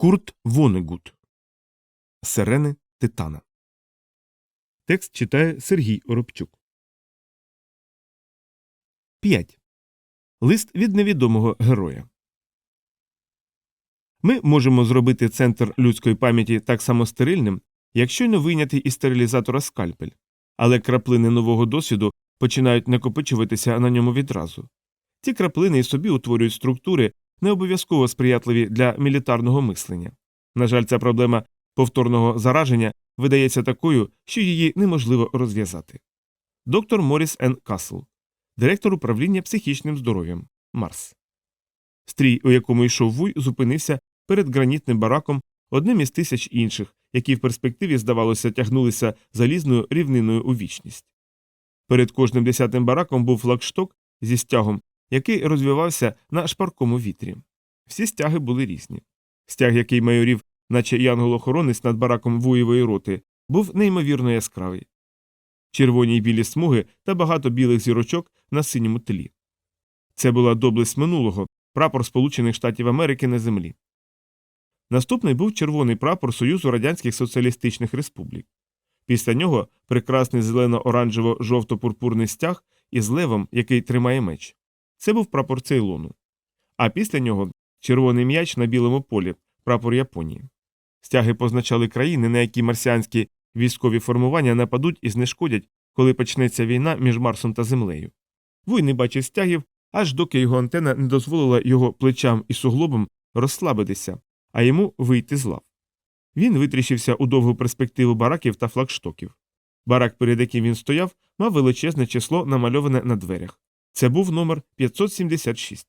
Курт Вонегут. Сирени Титана. Текст читає Сергій Оробчук. 5. Лист від невідомого героя. Ми можемо зробити центр людської пам'яті так само стерильним, якщо не вийняти із стерилізатора скальпель, але краплини нового досвіду починають накопичуватися на ньому відразу. Ці краплини і собі утворюють структури, не обов'язково сприятливі для мілітарного мислення. На жаль, ця проблема повторного зараження видається такою, що її неможливо розв'язати. Доктор Моріс Н. Касл, директор управління психічним здоров'ям Марс. Стрій, у якому йшов вуй, зупинився перед гранітним бараком одним із тисяч інших, які в перспективі, здавалося, тягнулися залізною рівниною у вічність. Перед кожним десятим бараком був флагшток зі стягом, який розвивався на шпаркому вітрі. Всі стяги були різні. Стяг, який майорів, наче янгол-охоронець над бараком вуєвої роти, був неймовірно яскравий. Червоні й білі смуги та багато білих зірочок на синьому тлі. Це була доблесть минулого, прапор Сполучених Штатів Америки на землі. Наступний був червоний прапор Союзу Радянських Соціалістичних Республік. Після нього прекрасний зелено-оранжево-жовто-пурпурний стяг із левом, який тримає меч. Це був прапор Цейлону. А після нього червоний м'яч на білому полі, прапор Японії. Стяги позначали країни, на які марсіанські військові формування нападуть і знешкодять, коли почнеться війна між Марсом та Землею. Вуй не бачив стягів, аж доки його антена не дозволила його плечам і суглобам розслабитися, а йому вийти з лав. Він витріщився у довгу перспективу бараків та флагштоків. Барак, перед яким він стояв, мав величезне число намальоване на дверях. Це був номер 576.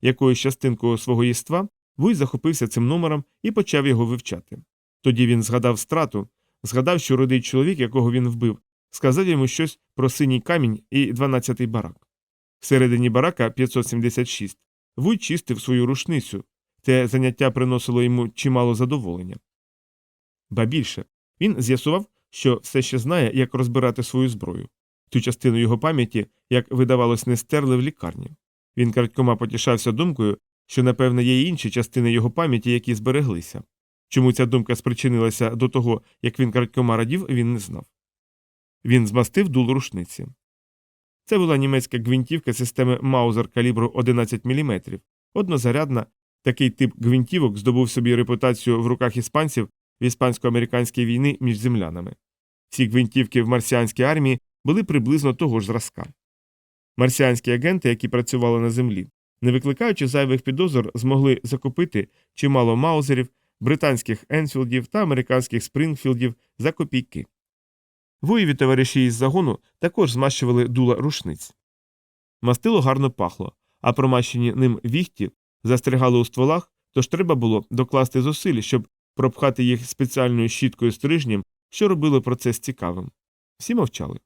Якоюсь частинкою свого єства Вуй захопився цим номером і почав його вивчати. Тоді він згадав страту, згадав, що родий чоловік, якого він вбив, сказав йому щось про синій камінь і 12-й барак. Всередині барака 576 Вуй чистив свою рушницю, те заняття приносило йому чимало задоволення. Ба більше, він з'ясував, що все ще знає, як розбирати свою зброю. Цю частину його пам'яті, як видавалось, не стерли в лікарні. Він крадькома потішався думкою, що, напевне, є й інші частини його пам'яті, які збереглися. Чому ця думка спричинилася до того, як він крадькома радів, він не знав. Він змастив дул рушниці. Це була німецька гвинтівка системи Маузер калібру 11 мм, однозарядна. Такий тип гвинтівок здобув собі репутацію в руках іспанців в іспансько-американській війни між землянами. Ці гвинтівки в марсіанській армії були приблизно того ж зразка. Марсіанські агенти, які працювали на землі, не викликаючи зайвих підозр, змогли закупити чимало маузерів, британських Енфілдів та американських Спрингфілдів за копійки. Воєві товариші із загону також змащували дула рушниць. Мастило гарно пахло, а промащені ним віхті застрягали у стволах, тож треба було докласти зусиль, щоб пропхати їх спеціальною щіткою стрижнем, що робило процес цікавим. Всі мовчали.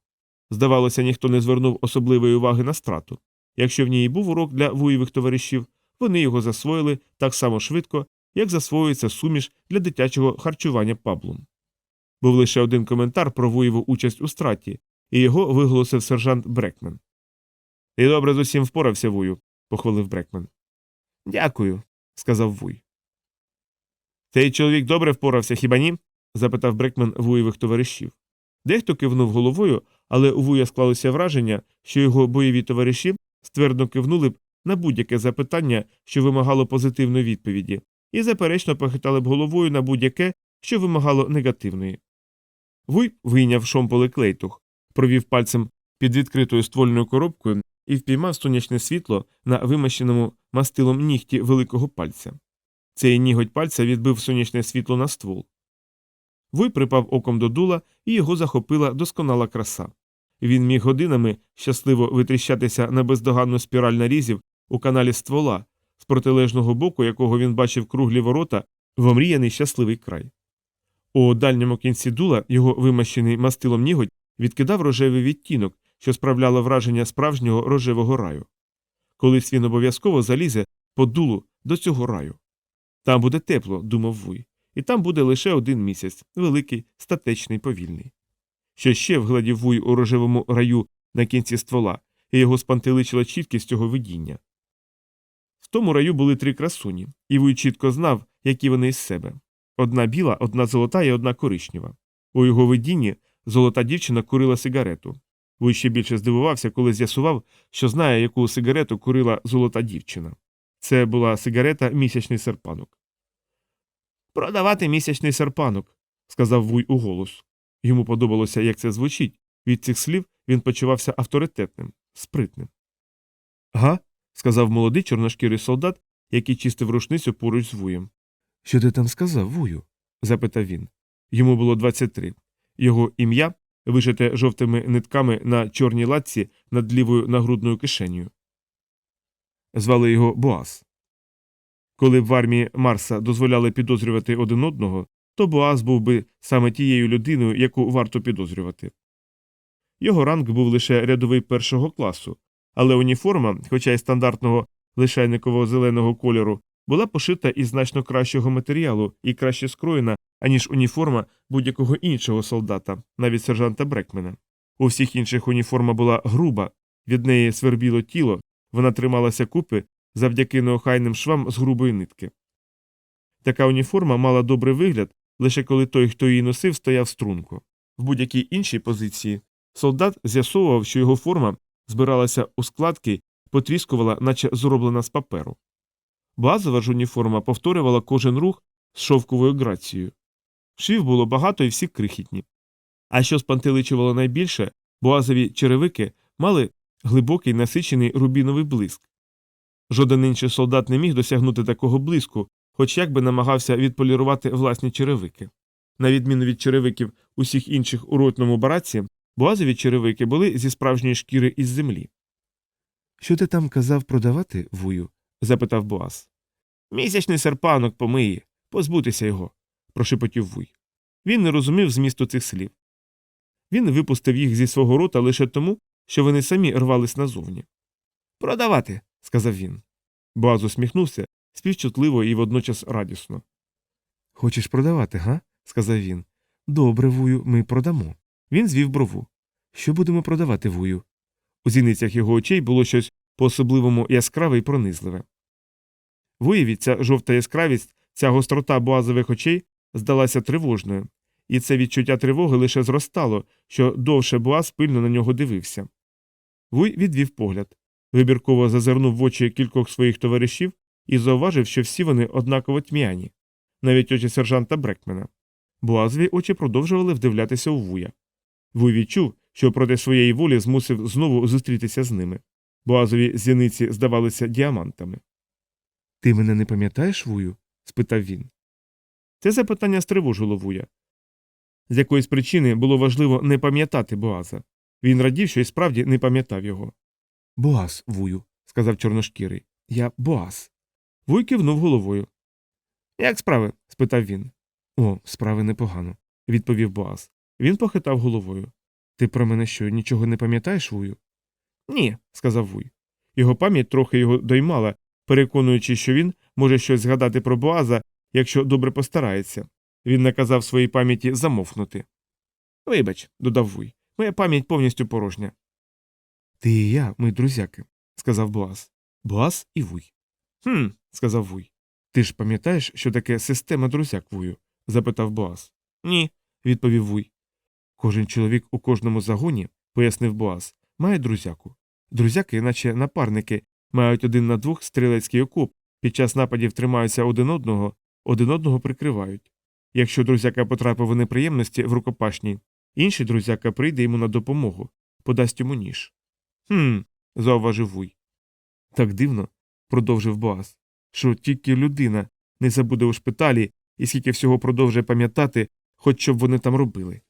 Здавалося, ніхто не звернув особливої уваги на страту. Якщо в ній був урок для вуєвих товаришів, вони його засвоїли так само швидко, як засвоюється суміш для дитячого харчування паблом. Був лише один коментар про вуєву участь у страті, і його виголосив сержант Брекмен. Ти добре з усім впорався, вую, похвалив Брекмен. Дякую, сказав вуй. Цей чоловік добре впорався, хіба ні? запитав Брекмен вуєвих товаришів. Дехто кивнув головою, але у вуя склалося враження, що його бойові товариші ствердно кивнули б на будь-яке запитання, що вимагало позитивної відповіді, і заперечно похитали б головою на будь-яке, що вимагало негативної. Вуй вийняв шомполи клейтух, провів пальцем під відкритою ствольною коробкою і впіймав сонячне світло на вимащеному мастилом нігті великого пальця. Цей ніготь пальця відбив сонячне світло на ствол. Вуй припав оком до дула, і його захопила досконала краса. Він міг годинами щасливо витріщатися на бездоганну спіраль нарізів у каналі ствола, з протилежного боку, якого він бачив круглі ворота в омріяний щасливий край. У дальньому кінці дула його вимащений мастилом ніготь відкидав рожевий відтінок, що справляло враження справжнього рожевого раю. Колись він обов'язково залізе по дулу до цього раю. Там буде тепло, думав Вуй, і там буде лише один місяць, великий, статечний, повільний. Що ще вгладів Вуй у рожевому раю на кінці ствола, і його спантеличила чіткість цього видіння. В тому раю були три красуні, і Вуй чітко знав, які вони із себе. Одна біла, одна золота і одна коричнева. У його видінні золота дівчина курила сигарету. Вуй ще більше здивувався, коли з'ясував, що знає, яку сигарету курила золота дівчина. Це була сигарета місячний серпанок. Продавати місячний серпанок, сказав Вуй у голос. Йому подобалося, як це звучить. Від цих слів він почувався авторитетним, спритним. Га? сказав молодий чорношкірий солдат, який чистив рушницю поруч з вуєм. Що ти там сказав, вую? запитав він. Йому було 23. Його ім'я вишите жовтими нитками на чорній латці над лівою нагрудною кишенею. Звали його Боас. Коли в армії Марса дозволяли підозрювати один одного, то Боас був би саме тією людиною, яку варто підозрювати. Його ранг був лише рядовий першого класу, але уніформа, хоча й стандартного лишайникового зеленого кольору, була пошита із значно кращого матеріалу і краще скроєна, аніж уніформа будь-якого іншого солдата, навіть сержанта Брекмена. У всіх інших уніформа була груба, від неї свербіло тіло, вона трималася купи завдяки неохайним швам з грубої нитки. Така уніформа мала добрий вигляд, лише коли той, хто її носив, стояв струнко. В будь-якій іншій позиції солдат з'ясовував, що його форма збиралася у складки потріскувала, наче зроблена з паперу. Базова ж уніформа повторювала кожен рух з шовковою грацією. Швів було багато і всі крихітні. А що спантеличувало найбільше, боазові черевики мали глибокий насичений рубіновий блиск. Жоден інший солдат не міг досягнути такого блиску, хоч як би намагався відполірувати власні черевики. На відміну від черевиків усіх інших у ротному бараці, боазові черевики були зі справжньої шкіри із землі. Що ти там казав продавати, вую? запитав Боас. Місячний серпанок помиє, позбутися його, прошепотів вуй. Він не розумів змісту цих слів. Він випустив їх зі свого рота лише тому, що вони самі рвались назовні. Продавати, сказав він. Боаз усміхнувся співчутливо і водночас радісно. Хочеш продавати, га? сказав він. Добре, вую, ми продамо. Він звів брову. Що будемо продавати, вую? У зіницях його очей було щось по особливому яскраве і пронизливе. Вуєві ця жовта яскравість, ця гострота боазових очей здалася тривожною, і це відчуття тривоги лише зростало, що довше Боаз пильно на нього дивився. Вуй відвів погляд, вибірково зазирнув в очі кількох своїх товаришів і зауважив, що всі вони однаково тьмяні, навіть очі сержанта Брекмена. Боазові очі продовжували вдивлятися у вуя. Вуй відчув, що проти своєї волі змусив знову зустрітися з ними. Боазові зіниці здавалися діамантами. Ти мене не пам'ятаєш, вую? спитав він. Це запитання стривожило вуя. З якоїсь причини було важливо не пам'ятати Боаза. Він радів, що й справді не пам'ятав його. Боаз, вую, сказав чорношкірий. Я Боаз. Вуй кивнув головою. Як справи? спитав він. О, справи непогано, відповів Боаз. Він похитав головою. Ти про мене що, нічого не пам'ятаєш, вую? Ні, сказав Вуй. Його пам'ять трохи його доймала, переконуючи, що він може щось згадати про Боаза, якщо добре постарається. Він наказав своїй пам'яті замовкнути. Вибач, додав Вуй, моя пам'ять повністю порожня. Ти і я, ми друзяки, сказав Боаз. Боаз і Вуй. Хм, сказав Вуй. Ти ж пам'ятаєш, що таке система друзяк, Вую? запитав Боаз. Ні, відповів Вуй. Кожен чоловік у кожному загоні, пояснив Боаз, має друзяку. Друзяки, наче напарники, мають один на двох стрілецький окоп, під час нападів тримаються один одного, один одного прикривають. Якщо друзяка потрапив у неприємності в рукопашній, інший друзяка прийде йому на допомогу, подасть йому ніж. Хм, зауважив Вуй. Так дивно, продовжив Боаз, що тільки людина не забуде у шпиталі і скільки всього продовжує пам'ятати, хоч що б вони там робили.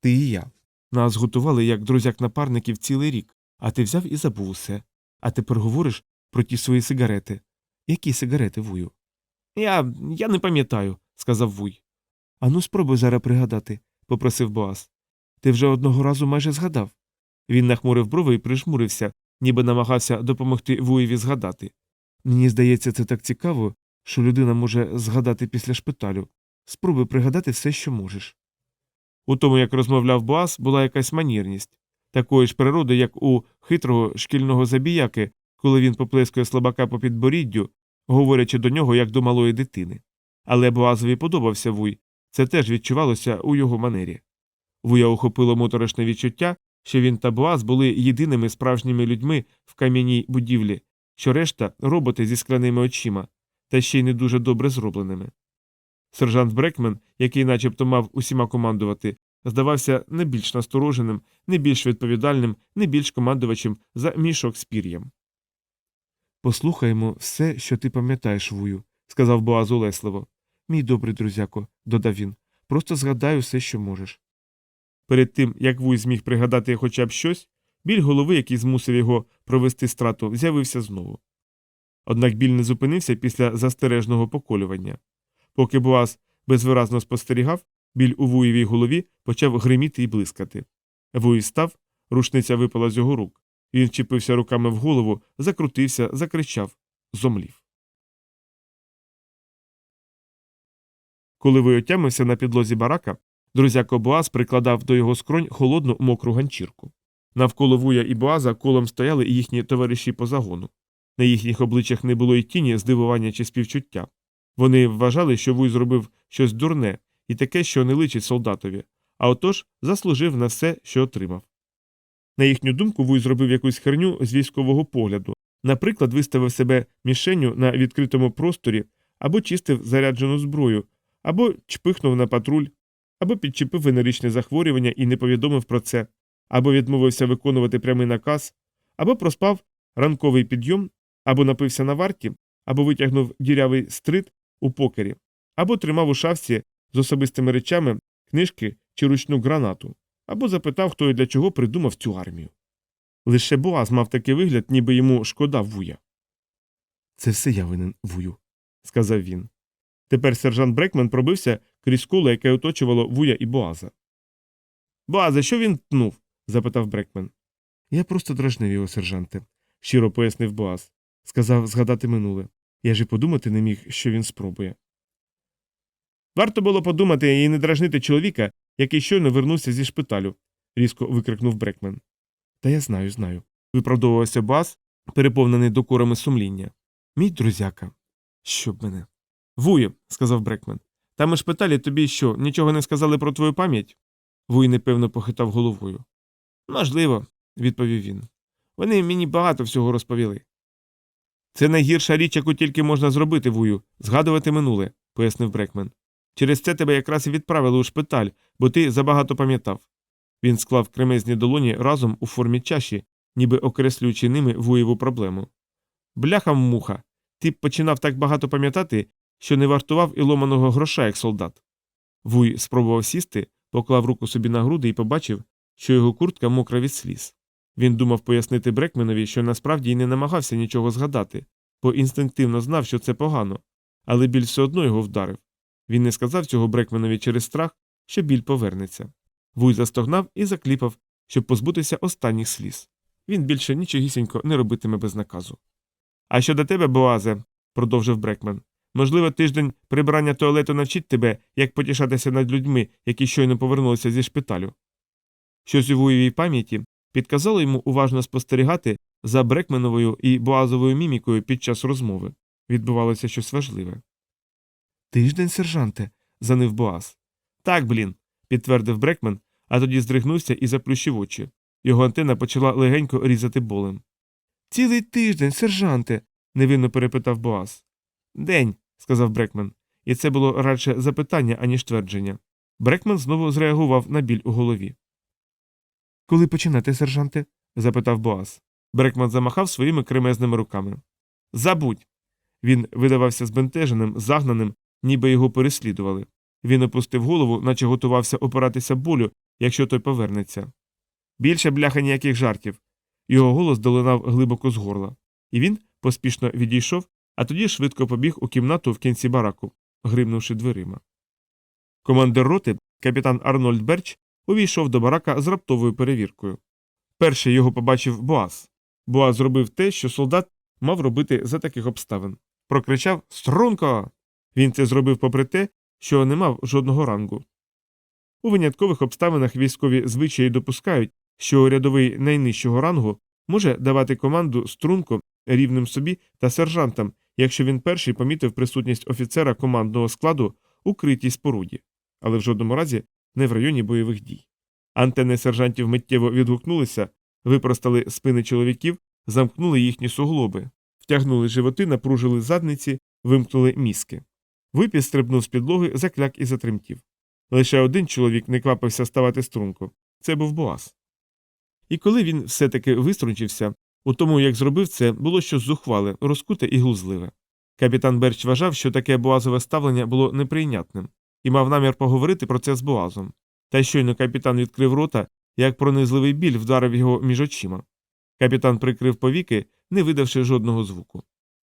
Ти і я. Нас готували як друзяк напарників цілий рік, а ти взяв і забув усе. А тепер говориш про ті свої сигарети. Які сигарети, вую? Я я не пам'ятаю, сказав Вуй. Ану, спробуй зараз пригадати, попросив Боас. Ти вже одного разу майже згадав. Він нахмурив брови і прижмурився, ніби намагався допомогти Вуєві згадати. Мені здається, це так цікаво, що людина може згадати після шпиталю. Спробуй пригадати все, що можеш. У тому, як розмовляв Боас, була якась манірність, такої ж природи, як у хитрого шкільного забіяки, коли він поплескує слабака по підборіддю, говорячи до нього як до малої дитини. Але Боазові подобався вуй, це теж відчувалося у його манері. Вуя охопило моторошне відчуття, що він та Боаз були єдиними справжніми людьми в кам'яній будівлі, що решта роботи зі скляними очима, та ще й не дуже добре зробленими. Сержант Брекмен, який начебто мав усіма командувати, здавався не більш настороженим, не більш відповідальним, не більш командувачем за мішок з пір'ям. Послухаємо все, що ти пам'ятаєш, вую, сказав Боаз улесливо. Мій добрий друзяко, додав він, просто згадай усе, що можеш. Перед тим, як Вуй зміг пригадати хоча б щось, біль голови, який змусив його провести страту, з'явився знову. Однак біль не зупинився після застережного поколювання. Поки Боаз безвиразно спостерігав, біль у Вуєвій голові почав гриміти і блискати. Вуй став, рушниця випала з його рук. Він вчепився руками в голову, закрутився, закричав, зомлів. Коли отямився на підлозі барака, друзяко Боаз прикладав до його скронь холодну мокру ганчірку. Навколо Вуя і Боаза колом стояли і їхні товариші по загону. На їхніх обличчях не було й тіні здивування чи співчуття. Вони вважали, що Вуй зробив щось дурне і таке, що не личить солдатові, а отож заслужив на все, що отримав. На їхню думку, Вуй зробив якусь херню з військового погляду, наприклад, виставив себе мішенню на відкритому просторі або чистив заряджену зброю, або чпихнув на патруль, або підчепив венеричне захворювання і не повідомив про це, або відмовився виконувати прямий наказ, або проспав ранковий підйом, або напився на варті, або витягнув дірявий стрит у покері, або тримав у шафці з особистими речами книжки чи ручну гранату, або запитав, хто і для чого придумав цю армію. Лише Боаз мав такий вигляд, ніби йому шкода вуя. Це все я винен вую, сказав він. Тепер сержант Брекман пробився крізь коло, яке оточувало вуя і Боаза. Боаза, що він тнув? Запитав Брекмен. Я просто дражнив його, сержанте, щиро пояснив Боаз. Сказав згадати минуле. Я ж і подумати не міг, що він спробує. Варто було подумати і не дражнити чоловіка, який щойно вернувся зі шпиталю, різко викрикнув Брекмен. Та я знаю, знаю. виправдовувався Боаз, переповнений докорами сумління. Мій друзяка. Щоб мене. Вує, сказав Брекмен. Там у шпиталі тобі що, нічого не сказали про твою пам'ять? Вуй непевно похитав головою. Можливо, відповів він. Вони мені багато всього розповіли. Це найгірша річ, яку тільки можна зробити, вую, згадувати минуле, пояснив Брекмен. Через це тебе якраз і відправили у шпиталь, бо ти забагато пам'ятав. Він склав кремезні долоні разом у формі чаші, ніби окреслюючи ними вуєву проблему. Бляха муха, ти починав так багато пам'ятати, що не вартував і ломаного гроша, як солдат. Вуй спробував сісти, поклав руку собі на груди і побачив, що його куртка мокра від сліз. Він думав пояснити Брекменові, що насправді й не намагався нічого згадати, бо інстинктивно знав, що це погано, але біль все одно його вдарив. Він не сказав цього Брекменові через страх, що біль повернеться. Вуй застогнав і закліпав, щоб позбутися останніх сліз. Він більше нічогісінько не робитиме без наказу. А щодо тебе, Боазе, продовжив Брекмен, можливо, тиждень прибирання туалету навчить тебе, як потішатися над людьми, які щойно повернулися зі шпиталю. Щось у Вуєвій пам'яті підказало йому уважно спостерігати за Брекменовою і Боазовою мімікою під час розмови. Відбувалося щось важливе. Тиждень, сержанте, занив Боаз. Так, блін, підтвердив Брекмен, а тоді здригнувся і заплющив очі. Його антена почала легенько різати болем. Цілий тиждень, сержанте. невинно перепитав Боаз. День, сказав Брекмен, і це було радше запитання, аніж твердження. Брекмен знову зреагував на біль у голові. Коли починати, сержанте? запитав Боаз. Брекман замахав своїми кремезними руками. Забудь. Він видавався збентеженим, загнаним, ніби його переслідували. Він опустив голову, наче готувався опиратися болю, якщо той повернеться. Більше бляха ніяких жартів. Його голос долинав глибоко з горла, і він поспішно відійшов, а тоді швидко побіг у кімнату в кінці бараку, гримнувши дверима. Командир роти, капітан Арнольд Берч, увійшов до барака з раптовою перевіркою. Перший його побачив Боаз. Боаз зробив те, що солдат мав робити за таких обставин. Прокричав Струнко. Він це зробив попри те, що не мав жодного рангу. У виняткових обставинах військові звичаї допускають, що рядовий найнижчого рангу може давати команду струнко рівним собі та сержантам, якщо він перший помітив присутність офіцера командного складу у критій споруді, але в жодному разі не в районі бойових дій. Антени сержантів миттєво відгукнулися, випростали спини чоловіків, замкнули їхні суглоби, втягнули животи, напружили задниці, вимкнули мізки. Випіс стрибнув з підлоги, закляк і затремтів. Лише один чоловік не квапився ставати струнку це був Боас. І коли він все таки виструнчився, у тому, як зробив це, було щось зухвале, розкуте і глузливе. Капітан Берч вважав, що таке боазове ставлення було неприйнятним, і мав намір поговорити про це з Боазом. Та щойно капітан відкрив рота, як пронизливий біль вдарив його між очима. Капітан прикрив повіки, не видавши жодного звуку.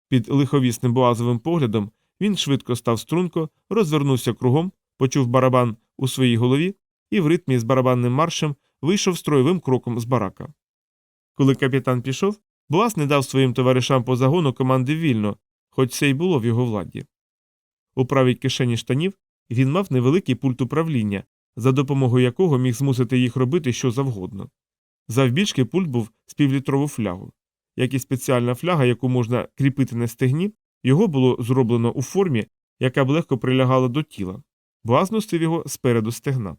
Під лиховісним боазовим поглядом він швидко став струнко, розвернувся кругом, почув барабан у своїй голові і в ритмі з барабанним маршем вийшов строєвим кроком з барака. Коли капітан пішов, Боас не дав своїм товаришам по загону команди вільно, хоч це й було в його владі. У правій кишені штанів він мав невеликий пульт управління, за допомогою якого міг змусити їх робити що завгодно. Завбільшки пульт був з півлітрову флягу. Як і спеціальна фляга, яку можна кріпити на стегні, його було зроблено у формі, яка б легко прилягала до тіла. Боаз носив його спереду стегна.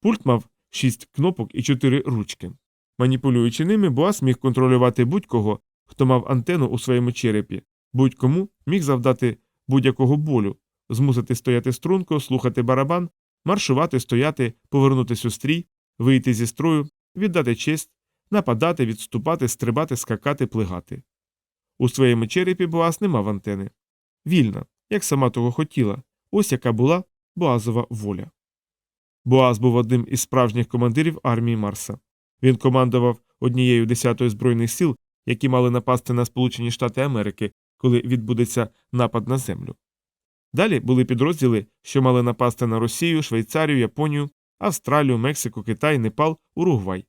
Пульт мав шість кнопок і чотири ручки. Маніпулюючи ними, Боас міг контролювати будь-кого, хто мав антенну у своєму черепі, будь-кому міг завдати будь-якого болю, змусити стояти струнко, слухати барабан, маршувати, стояти, повернутися у стрій, вийти зі строю, віддати честь, нападати, відступати, стрибати, скакати, плигати. У своєму черепі Боас не мав антени. Вільна, як сама того хотіла, ось яка була Боазова воля. Боаз був одним із справжніх командирів армії Марса. Він командував однією десятою збройних сил, які мали напасти на Сполучені Штати Америки, коли відбудеться напад на землю. Далі були підрозділи, що мали напасти на Росію, Швейцарію, Японію, Австралію, Мексику, Китай, Непал, Уругвай.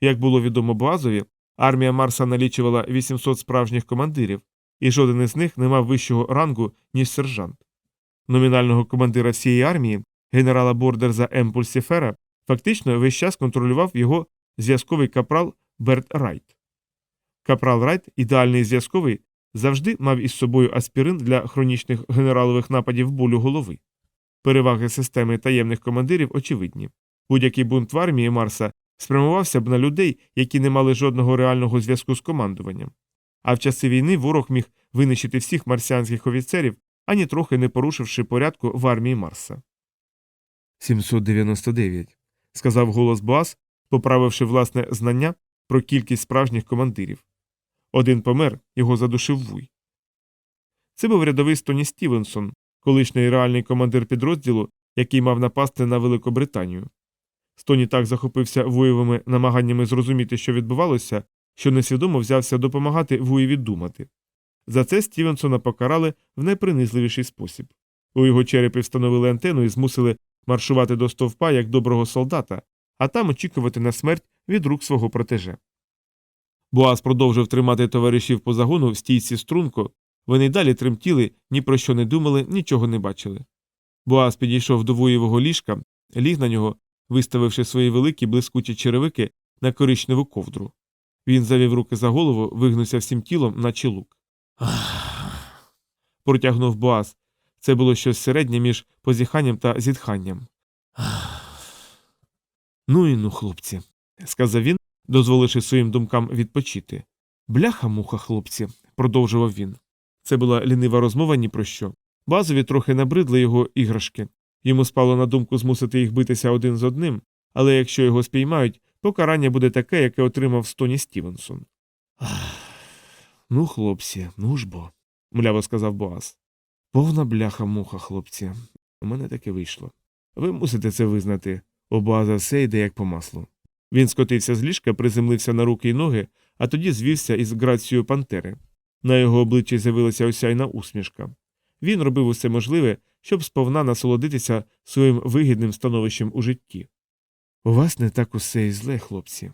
Як було відомо Боазові, армія Марса налічувала 800 справжніх командирів, і жоден із них не мав вищого рангу, ніж сержант. Номінального командира всієї армії, генерала Бордерза М. Фактично весь час контролював його зв'язковий капрал Берт Райт. Капрал Райт, ідеальний зв'язковий, завжди мав із собою аспірин для хронічних генералових нападів болю голови. Переваги системи таємних командирів очевидні. Будь-який бунт в армії Марса спрямувався б на людей, які не мали жодного реального зв'язку з командуванням. А в часи війни ворог міг винищити всіх марсіанських офіцерів, ані трохи не порушивши порядку в армії Марса. 799, сказав голос Боас, поправивши власне знання про кількість справжніх командирів. Один помер, його задушив вуй. Це був рядовий Стоні Стівенсон, колишній реальний командир підрозділу, який мав напасти на Великобританію. Стоні так захопився вуєвими намаганнями зрозуміти, що відбувалося, що несвідомо взявся допомагати вуєві думати. За це Стівенсона покарали в найпринизливіший спосіб. У його черепі встановили антенну і змусили маршувати до стовпа як доброго солдата, а там очікувати на смерть від рук свого протеже. Боас продовжив тримати товаришів по загону в стійці струнко, вони й далі тремтіли, ні про що не думали, нічого не бачили. Боас підійшов до воєвого ліжка, ліг на нього, виставивши свої великі блискучі черевики на коричневу ковдру. Він завів руки за голову, вигнувся всім тілом, наче лук. Протягнув Боас. Це було щось середнє між позіханням та зітханням. Ну і ну, хлопці, сказав він, дозволивши своїм думкам відпочити. Бляха муха, хлопці, продовжував він. Це була лінива розмова ні про що. Базові трохи набридли його іграшки. Йому спало на думку змусити їх битися один з одним, але якщо його спіймають, покарання буде таке, яке отримав Стоні Стівенсон. Ну, хлопці, ну ж бо, мляво сказав Боас. Повна бляха муха, хлопці. У мене таке вийшло. Ви мусите це визнати. У Боаза все йде як по маслу. Він скотився з ліжка, приземлився на руки й ноги, а тоді звівся із грацією пантери. На його обличчі з'явилася осяйна усмішка. Він робив усе можливе, щоб сповна насолодитися своїм вигідним становищем у житті. У вас не так усе і зле, хлопці,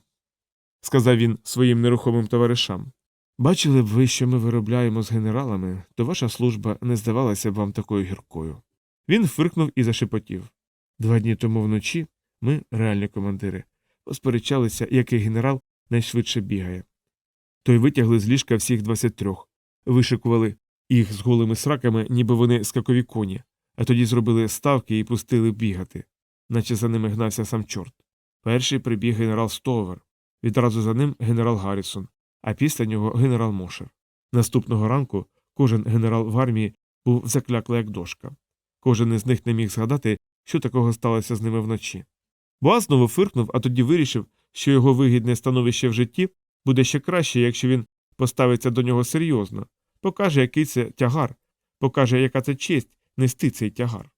сказав він своїм нерухомим товаришам. Бачили б ви, що ми виробляємо з генералами, то ваша служба не здавалася б вам такою гіркою. Він фиркнув і зашепотів. Два дні тому вночі ми, реальні командири, посперечалися, який генерал найшвидше бігає. Той витягли з ліжка всіх двадцять трьох, вишикували їх з голими сраками, ніби вони скакові коні, а тоді зробили ставки і пустили бігати, наче за ними гнався сам чорт. Перший прибіг генерал Стовер, відразу за ним генерал Гаррісон, а після нього генерал Мошер. Наступного ранку кожен генерал в армії був закляклий як дошка. Кожен із них не міг згадати, що такого сталося з ними вночі. Боаз знову фиркнув, а тоді вирішив, що його вигідне становище в житті буде ще краще, якщо він поставиться до нього серйозно, покаже, який це тягар, покаже, яка це честь нести цей тягар.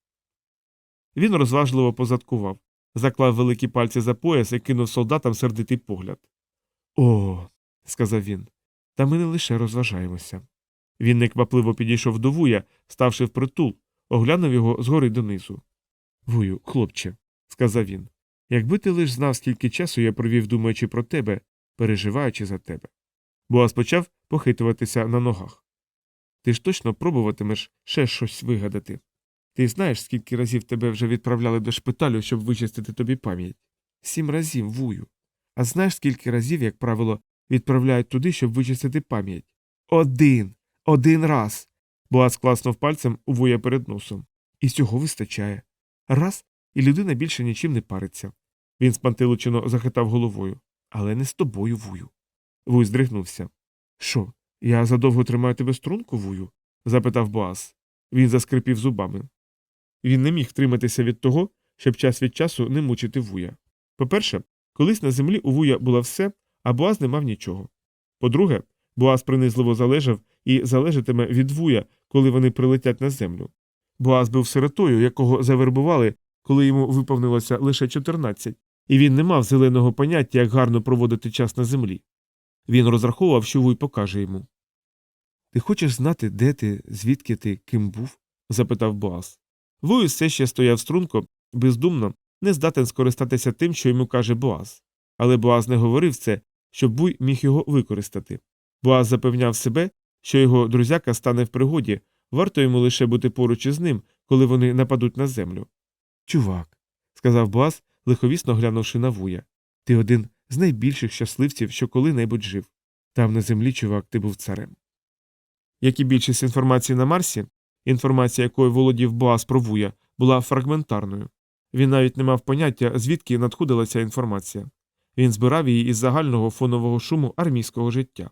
Він розважливо позадкував, заклав великі пальці за пояс і кинув солдатам сердитий погляд. О, сказав він, та ми не лише розважаємося. Він неквапливо підійшов до вуя, ставши впритул, оглянув його згори донизу. Вую, хлопче, сказав він, якби ти лиш знав, скільки часу я провів, думаючи про тебе, переживаючи за тебе. Боас почав похитуватися на ногах. Ти ж точно пробуватимеш ще щось вигадати. Ти знаєш, скільки разів тебе вже відправляли до шпиталю, щоб вичистити тобі пам'ять? Сім разів вую. А знаєш, скільки разів, як правило, відправляють туди, щоб вичистити пам'ять? Один. Один раз. Боас класнув пальцем у вуя перед носом. І цього вистачає. Раз, і людина більше нічим не париться. Він спантилучено захитав головою. Але не з тобою, вую. Вуй здригнувся. Що, я задовго тримаю тебе струнку, вую? запитав Боас. Він заскрипів зубами. Він не міг втриматися від того, щоб час від часу не мучити вуя. По-перше, колись на землі у вуя було все, а Боаз не мав нічого. По-друге, Боаз принизливо залежав і залежатиме від вуя, коли вони прилетять на землю. Боаз був сиротою, якого завербували, коли йому виповнилося лише 14, і він не мав зеленого поняття, як гарно проводити час на землі. Він розраховував, що вуй покаже йому. Ти хочеш знати, де ти, звідки ти, ким був? запитав Боаз. Вуй все ще стояв струнко, бездумно, не здатен скористатися тим, що йому каже Боаз. Але Боаз не говорив це, щоб Буй міг його використати. Боаз запевняв себе, що його друзяка стане в пригоді, варто йому лише бути поруч із ним, коли вони нападуть на землю. Чувак, сказав Боаз, лиховісно глянувши на вуя, ти один з найбільших щасливців, що коли-небудь жив. Там на землі, чувак, ти був царем. Як і більшість інформації на Марсі, інформація, якою володів Боаз про вуя, була фрагментарною. Він навіть не мав поняття, звідки надходила ця інформація. Він збирав її із загального фонового шуму армійського життя.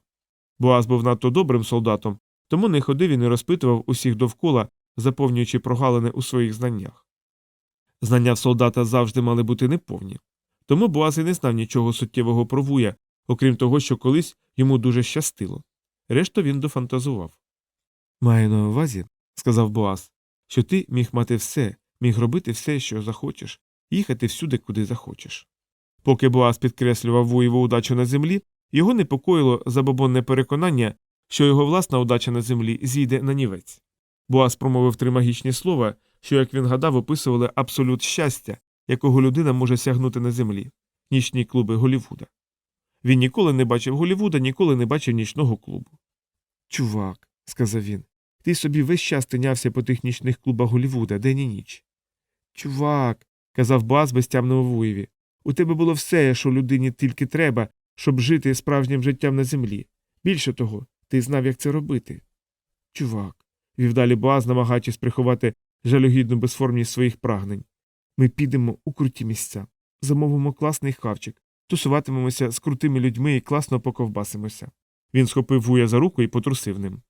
Боаз був надто добрим солдатом, тому не ходив і не розпитував усіх довкола, заповнюючи прогалини у своїх знаннях. Знання в солдата завжди мали бути неповні. Тому Боаз і не знав нічого суттєвого про вуя, окрім того, що колись йому дуже щастило. Решту він дофантазував. Маю на увазі, сказав Боаз, що ти міг мати все, міг робити все, що захочеш, їхати всюди, куди захочеш. Поки Боаз підкреслював воєву удачу на землі, його непокоїло забобонне переконання, що його власна удача на землі зійде на нівець. Боаз промовив три магічні слова, що, як він гадав, описували абсолют щастя, якого людина може сягнути на землі нічні клуби Голівуда. Він ніколи не бачив Голівуда, ніколи не бачив нічного клубу. Чувак, сказав він, ти собі весь час тинявся по тих нічних клубах Голівуда, день і ніч. Чувак, казав Боаз безтямному вуєві, у тебе було все, що людині тільки треба, щоб жити справжнім життям на землі. Більше того, ти знав, як це робити. Чувак, вів далі Боаз, намагаючись приховати жалюгідну безформність своїх прагнень. Ми підемо у круті місця, замовимо класний хавчик, тусуватимемося з крутими людьми і класно поковбасимося. Він схопив вуя за руку і потрусив ним.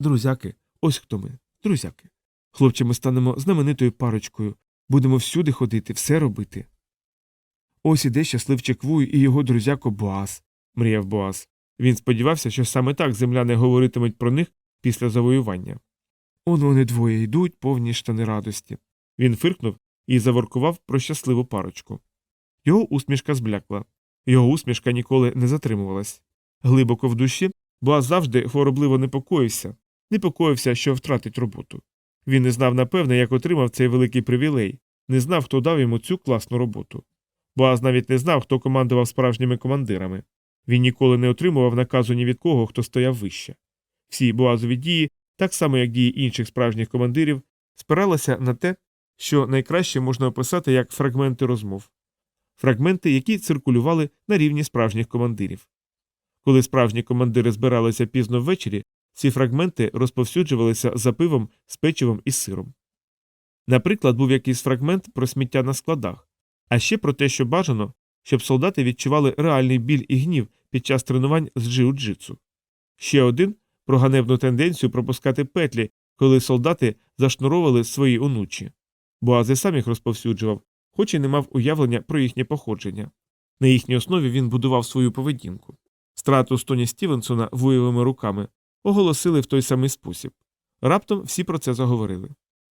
Друзяки, ось хто ми, друзяки. Хлопче, ми станемо знаменитою парочкою, будемо всюди ходити, все робити. Ось іде щасливчик Вуй і його друзяко Боаз, мріяв Боаз. Він сподівався, що саме так земляни говоритимуть про них після завоювання. Он вони двоє йдуть, повні штани радості. Він фиркнув і заворкував про щасливу парочку. Його усмішка зблякла. Його усмішка ніколи не затримувалась. Глибоко в душі Боаз завжди хворобливо непокоївся, непокоївся, що втратить роботу. Він не знав напевне, як отримав цей великий привілей, не знав, хто дав йому цю класну роботу. Боаз навіть не знав, хто командував справжніми командирами. Він ніколи не отримував наказу ні від кого, хто стояв вище. Всі боазові дії, так само як дії інших справжніх командирів, спиралися на те, що найкраще можна описати як фрагменти розмов, фрагменти, які циркулювали на рівні справжніх командирів. Коли справжні командири збиралися пізно ввечері, Ці фрагменти розповсюджувалися за пивом з печивом і сиром. Наприклад, був якийсь фрагмент про сміття на складах, а ще про те, що бажано, щоб солдати відчували реальний біль і гнів під час тренувань з джиу-джитсу. Ще один про ганебну тенденцію пропускати петлі, коли солдати зашнуровували свої онучі. Боаз і сам їх розповсюджував, хоч і не мав уявлення про їхнє походження. На їхній основі він будував свою поведінку. Страту Стоні Стівенсона воєвими руками оголосили в той самий спосіб. Раптом всі про це заговорили.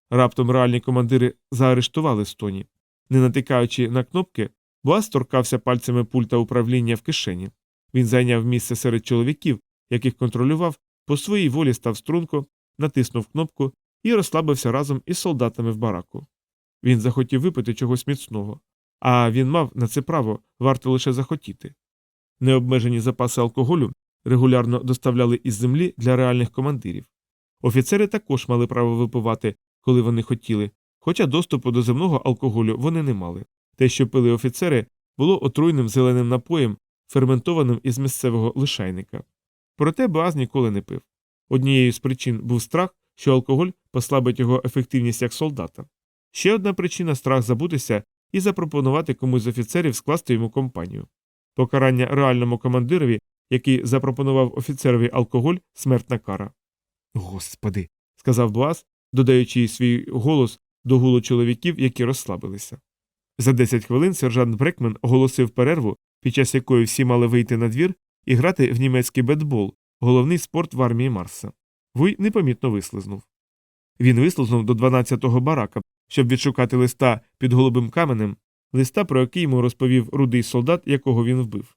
Раптом реальні командири заарештували Стоні. Не натикаючи на кнопки, Боаз торкався пальцями пульта управління в кишені. Він зайняв місце серед чоловіків, яких контролював, по своїй волі став струнко, натиснув кнопку і розслабився разом із солдатами в бараку. Він захотів випити чогось міцного, а він мав на це право, варто лише захотіти. Необмежені запаси алкоголю регулярно доставляли із землі для реальних командирів. Офіцери також мали право випивати, коли вони хотіли, хоча доступу до земного алкоголю вони не мали. Те, що пили офіцери, було отруйним зеленим напоєм, ферментованим із місцевого лишайника. Проте Боаз ніколи не пив. Однією з причин був страх, що алкоголь послабить його ефективність як солдата. Ще одна причина страх забутися і запропонувати комусь з офіцерів скласти йому компанію. Покарання реальному командирові, який запропонував офіцерові алкоголь, смертна кара. Господи, сказав Боаз, додаючи свій голос до гулу чоловіків, які розслабилися. За 10 хвилин сержант Брекмен оголосив перерву, під час якої всі мали вийти на двір і грати в німецький бетбол, головний спорт в армії Марса. Вуй непомітно вислизнув. Він вислизнув до 12-го барака, щоб відшукати листа під голубим каменем, листа, про який йому розповів рудий солдат, якого він вбив.